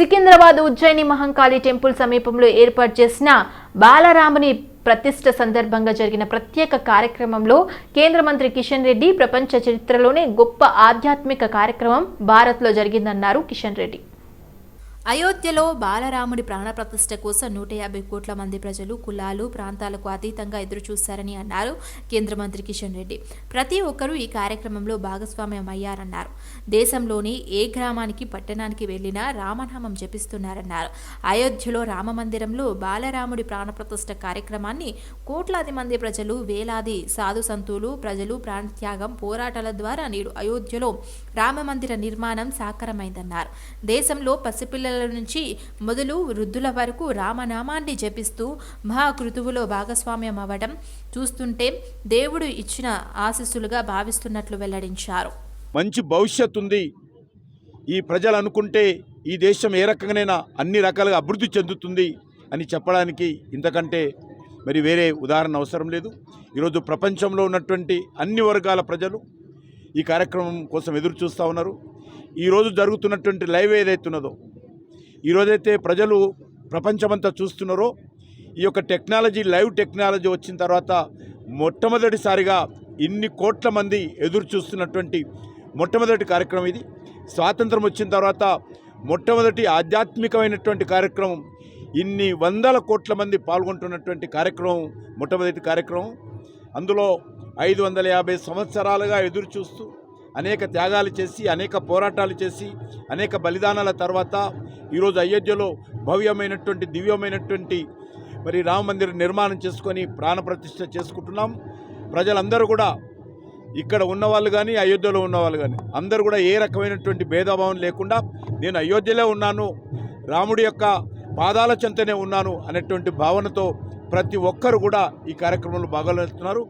Secunderabad Ujjaini Mahankali temple సమీపంలో ఏర్పాటు చేసిన బాలరాముని ప్రతిష్ట సందర్భంగా జరిగిన ప్రత్యేక కార్యక్రమంలో కేంద్ర మంత్రి కిషన్ రెడ్డి ప్రపంచ చరిత్రలోనే గొప్ప ఆధ్యాత్మిక కార్యక్రమం భారత్లో జరిగిందన్నారు కిషన్ రెడ్డి. అయోధ్యలో బాలరాముడి ప్రాణప్రతిష్ఠ కోసం నూట యాభై కోట్ల మంది ప్రజలు కులాలు ప్రాంతాలకు అతీతంగా ఎదురుచూశారని అన్నారు కేంద్ర మంత్రి కిషన్ రెడ్డి. ప్రతి ఒక్కరూ ఈ కార్యక్రమంలో భాగస్వామ్యం అయ్యారన్నారు దేశంలోని ఏ గ్రామానికి పట్టణానికి వెళ్ళినా రామనామం జపిస్తున్నారన్నారు. అయోధ్యలో రామమందిరంలో బాలరాముడి ప్రాణప్రతిష్ఠ కార్యక్రమాన్ని కోట్లాది మంది ప్రజలు వేలాది సాధు సంతులు ప్రజలు ప్రాణత్యాగం పోరాటాల ద్వారా నేడు అయోధ్యలో రామమందిర నిర్మాణం సాకారమైందన్నారు. దేశంలో పసిపిల్ల పసిపిల్లల నుంచి మొదలు వృద్ధుల వరకు రామనామాన్ని జపిస్తూ మహాకృతువులో భాగస్వామ్యం అవ్వడం చూస్తుంటే దేవుడు ఇచ్చిన ఆశీస్సులుగా భావిస్తున్నట్లు వెల్లడించారు. మంచి భవిష్యత్తు ఉంది. ఈ ప్రజలు అనుకుంటే ఈ దేశం ఏ రకంగానైనా అన్ని రకాలుగా అభివృద్ధి చెందుతుంది అని చెప్పడానికి ఇంతకంటే మరి వేరే ఉదాహరణ అవసరం లేదు. ఈరోజు ప్రపంచంలో ఉన్నటువంటి అన్ని వర్గాల ప్రజలు ఈ కార్యక్రమం కోసం ఎదురు చూస్తూ ఉన్నారు. ఈరోజు జరుగుతున్నటువంటి లైవ్ ఏదైతే ఉన్నదో ఈరోజైతే ప్రజలు ప్రపంచమంతా చూస్తున్నారో ఈ యొక్క టెక్నాలజీ లైవ్ టెక్నాలజీ వచ్చిన తర్వాత మొట్టమొదటిసారిగా ఇన్ని కోట్ల మంది ఎదురు చూస్తున్నటువంటి మొట్టమొదటి కార్యక్రమం ఇది. స్వాతంత్రం వచ్చిన తర్వాత మొట్టమొదటి ఆధ్యాత్మికమైనటువంటి కార్యక్రమం ఇన్ని వందల కోట్ల మంది పాల్గొంటున్నటువంటి కార్యక్రమం మొట్టమొదటి కార్యక్రమం. అందులో ఐదు వందల యాభై సంవత్సరాలుగా ఎదురు చూస్తూ అనేక త్యాగాలు చేసి అనేక పోరాటాలు చేసి అనేక బలిదానాల తర్వాత ఈరోజు అయోధ్యలో భవ్యమైనటువంటి దివ్యమైనటువంటి మరి రామ మందిర నిర్మాణం చేసుకొని ప్రాణప్రతిష్ఠ చేసుకుంటున్నాం. ప్రజలందరూ కూడా ఇక్కడ ఉన్నవాళ్ళు కానీ అయోధ్యలో ఉన్నవాళ్ళు కానీ అందరూ కూడా ఏ రకమైనటువంటి భేదభావం లేకుండా నేను అయోధ్యలో ఉన్నాను రాముడి యొక్క పాదాల చెంతనే ఉన్నాను అనేటువంటి భావనతో ప్రతి ఒక్కరు కూడా ఈ కార్యక్రమంలో భాగవహిస్తున్నారు